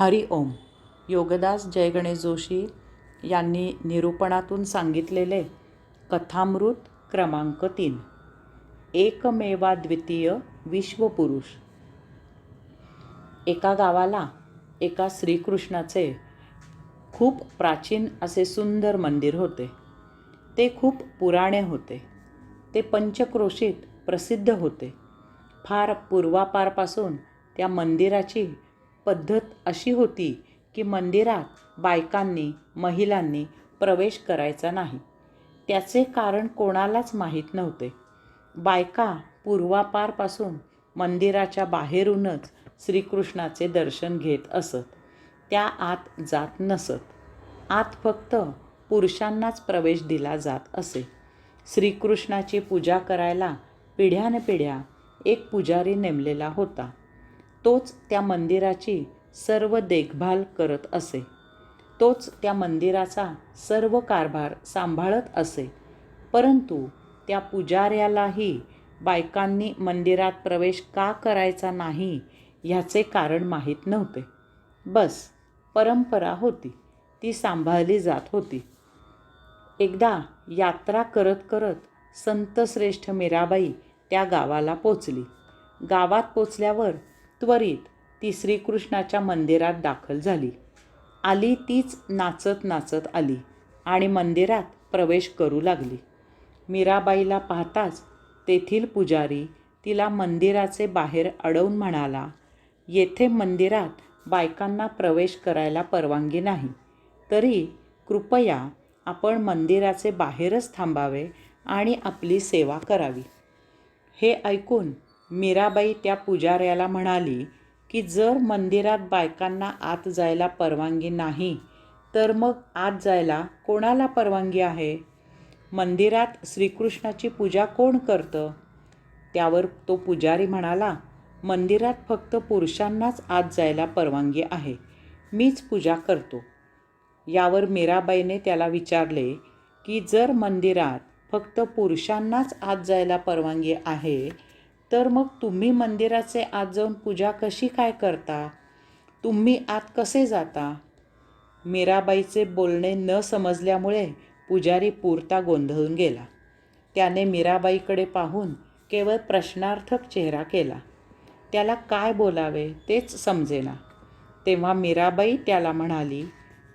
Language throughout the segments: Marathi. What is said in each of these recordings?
हरि ओम. योगदास जयगणेश जोशी यांनी निरूपणातून सांगितलेले कथामृत क्रमांक तीन. एकमेवा द्वितीय विश्वपुरुष. एका गावाला एका श्रीकृष्णाचे खूप प्राचीन असे सुंदर मंदिर होते. ते खूप पुराणे होते. ते पंचक्रोशीत प्रसिद्ध होते. फार पूर्वापारपासून त्या मंदिराची पद्धत अशी होती की मंदिरात बायकांनी महिलांनी प्रवेश करायचा नाही. त्याचे कारण कोणालाच माहीत नव्हते. बायका पूर्वापारपासून मंदिराच्या बाहेरूनच श्रीकृष्णाचे दर्शन घेत असत. त्या आत जात नसत. आत फक्त पुरुषांनाच प्रवेश दिला जात असे. श्रीकृष्णाची पूजा करायला पिढ्यानपिढ्या एक पुजारी नेमलेला होता. तोच त्या मंदिराची सर्व देखभाल करत असे. तोच त्या मंदिराचा सर्व कारभार सांभाळत असे. परंतु त्या पुजाऱ्यालाही बायकांनी मंदिरात प्रवेश का करायचा नाही ह्याचे कारण माहीत नव्हते. बस परंपरा होती. ती सांभाळली जात होती. एकदा यात्रा करत करत संतश्रेष्ठ मीराबाई त्या गावाला पोचली. गावात पोचल्यावर त्वरित ती श्रीकृष्णाच्या मंदिरात दाखल झाली. आली तीच नाचत नाचत आली आणि मंदिरात प्रवेश करू लागली. मीराबाईला पाहताच तेथील पुजारी तिला मंदिराचे बाहेर अडवून म्हणाला येथे मंदिरात बायकांना प्रवेश करायला परवानगी नाही. तरी कृपया आपण मंदिराचे बाहेरच थांबावे आणि आपली सेवा करावी. हे ऐकून मीराबाई त्या पुजाऱ्याला म्हणाली की जर मंदिरात बायकांना आत जायला परवानगी नाही तर मग आत जायला कोणाला परवानगी आहे? मंदिरात श्रीकृष्णाची पूजा कोण करतं? त्यावर तो पुजारी म्हणाला मंदिरात फक्त पुरुषांनाच आत जायला परवानगी आहे मीच पूजा करतो. यावर मीराबाईने त्याला विचारले की जर मंदिरात फक्त पुरुषांनाच आत जायला परवानगी आहे तर मग तुम्ही मंदिराचे आत जाऊन पूजा कशी काय करता? तुम्ही आत कसे जाता? मीराबाईचे बोलणे न समजल्यामुळे पुजारी पुरता गोंधळून गेला. त्याने मीराबाईकडे पाहून केवळ प्रश्नार्थक चेहरा केला. त्याला काय बोलावे तेच समजेना. तेव्हा मीराबाई त्याला म्हणाली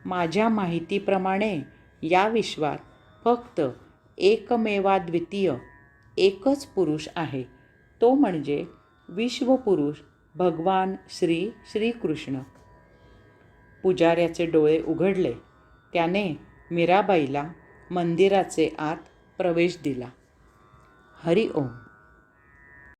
माझ्या माहितीप्रमाणे या विश्वात फक्त एकमेवा द्वितीय एकच पुरुष आहे. तो म्हणजे विश्वपुरुष भगवान श्री श्रीकृष्ण. पुजाऱ्याचे डोळे उघडले. त्याने मीराबाईला मंदिराचे आत प्रवेश दिला. हरि ओम.